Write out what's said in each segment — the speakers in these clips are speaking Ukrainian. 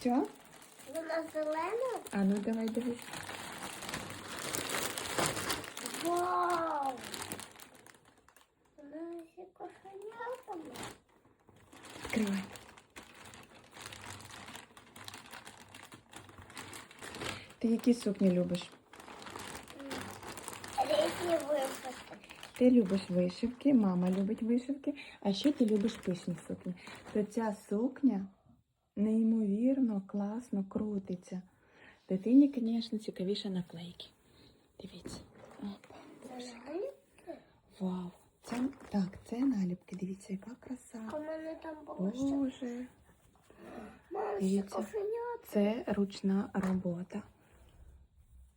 Що? Вона зелена? А ну давай дивись. Вау! Вона зі кошенятами. Відкривай. Ти які сукні любиш? Різні випадки. Ти любиш вишивки, мама любить вишивки, а ще ти любиш пишні сукні. То ця сукня неймовірно класно крутиться. Дитині, звісно, цікавіше наклейки. Дивіться. Опа. Вау. Це, так, це наліпки. Дивіться, яка краса. У мене там було. Боже. Дивіться. Це ручна робота.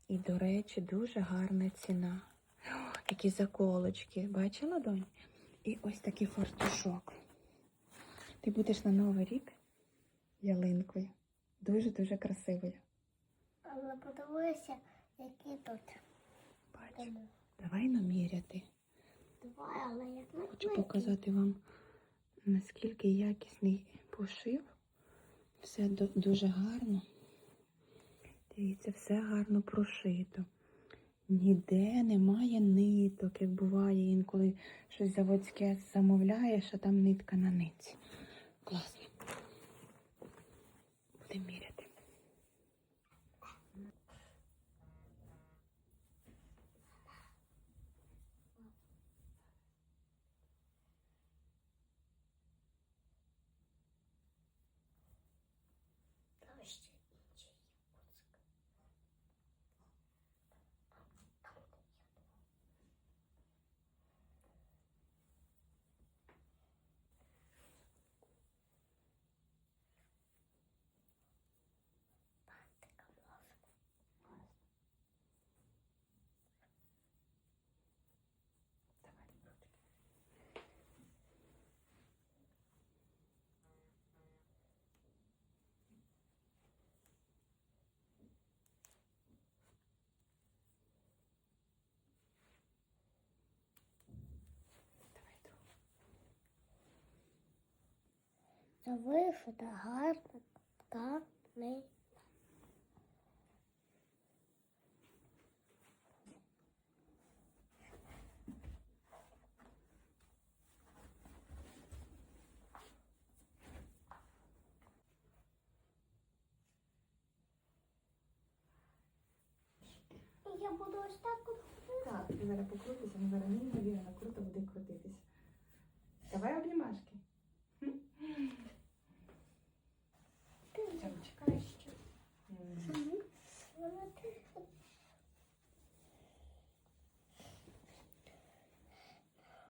І, до речі, дуже гарна ціна. О, які заколочки. Бачила, донь? І ось такий фартушок. Ти будеш на Новий рік ялинкою. Дуже-дуже красивою. Але подивися, які тут. Бач. Давай наміряти. Давай, але як Хочу показати вам, наскільки якісний пошив. Все дуже гарно. Дивіться, все гарно прошито. Ніде немає ниток, як буває інколи щось заводське замовляєш, а там нитка на нитці. Класно. immediately. Це вишита гарна тканина. Я буду ось так от. Так, ти зараз покрутися, ну зараз неймовірно круто буде крутитися. Давай обнімашки.